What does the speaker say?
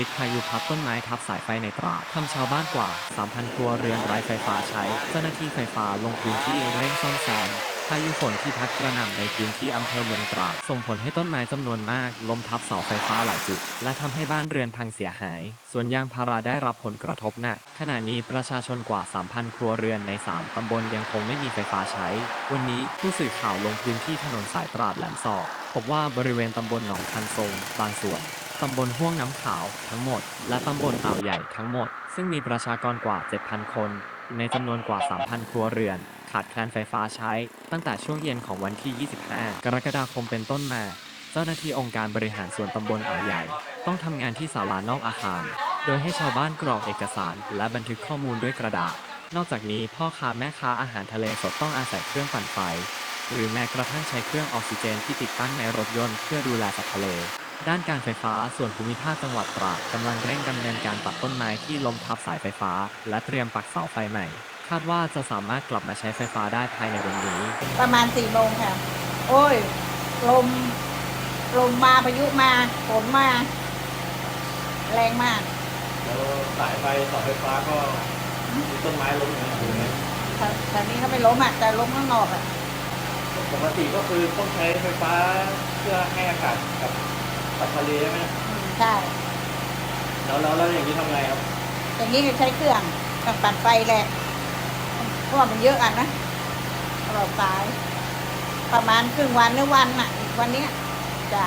ฤทธิ์พายุพัดต้นไม้ทับสายไฟในตราดทำชาวบ้านกว่า 3,000 ครัวเรือนไร้ไฟฟ้าใช้ เจ้าหน้าที่ไฟฟ้าลงพื้นที่เร่งซ่อมแซมพายุฝนที่พัดกระหน่ำในพื้นที่อำเภอเมืองตราดส่งผลให้ต้นไม้จำนวนมากล้มทับเสาไฟฟ้าหลายจุด และทำให้บ้านเรือนพังเสียหาย ส่วนยางพาราได้รับผลกระทบหนักขณะนี้ประชาชนกว่า 3,000 ครัวเรือนใน 3 ตำบลยังคงไม่มีไฟฟ้าใช้ วันนี้ผู้สื่อข่าวลงพื้นที่ถนนสายตราดแหลมซอกพบว่าบริเวณตำบลหนองคันทรงบางส่วน ตำบลห้วงน้ำขาวทั้งหมด และตำบลอ่าวใหญ่ทั้งหมด ซึ่งมีประชากรกว่า 7,000 คน ในจำนวนกว่า 3,000 ครัวเรือน ขาดแคลนไฟฟ้าใช้ ตั้งแต่ช่วงเย็นของวันที่ 25 กรกฎาคมเป็นต้นมา เจ้าหน้าที่องค์การบริหารส่วนตำบลอ่าวใหญ่ ต้องทำงานที่ศาลานอกอาคาร โดยให้ชาวบ้านกรอกเอกสาร และบันทึกข้อมูลด้วยกระดาษ นอกจากนี้พ่อค้าแม่ค้าอาหารทะเลสดต้องอาศัยเครื่องปั่นไฟหรือแม้กระทั่งใช้เครื่องออกซิเจนที่ติดตั้งในรถยนต์เพื่อดูแลสัตว์ทะเล ด้านการไฟฟ้าส่วนภูมิภาคจังหวัดตราดกำลังเร่งดำเนินการตัดต้นไม้ที่ล้มทับสายไฟฟ้า และเตรียมปักเสาไฟใหม่ คาดว่าจะสามารถกลับมาใช้ไฟฟ้าได้ภายในวันนี้ประมาณสี่โมงค่ะ โอ้ย ลม ลมมาพายุมาฝนมา แรงมาก แล้วสายไฟเสาไฟฟ้าก็มีต้นไม้ล้มอยู่นะอยู่ไหมแถวแถวนี้เขาไม่ล้มอะ แต่ล้มข้างนอกอะ ปกติก็คือต้องใช้ไฟฟ้าเพื่อให้อากาศกับ กับทะเลใช่ไหมอืมใช่แล้วแล้วแล้วอย่างนี้ทำไงครับ อย่างนี้ก็ใช้เครื่องต้องปั่นไฟแหละเพราะว่ามันเยอะอะนะเราสาย ประมาณครึ่งวันหรือวันอะวันเนี้ยจ้ะ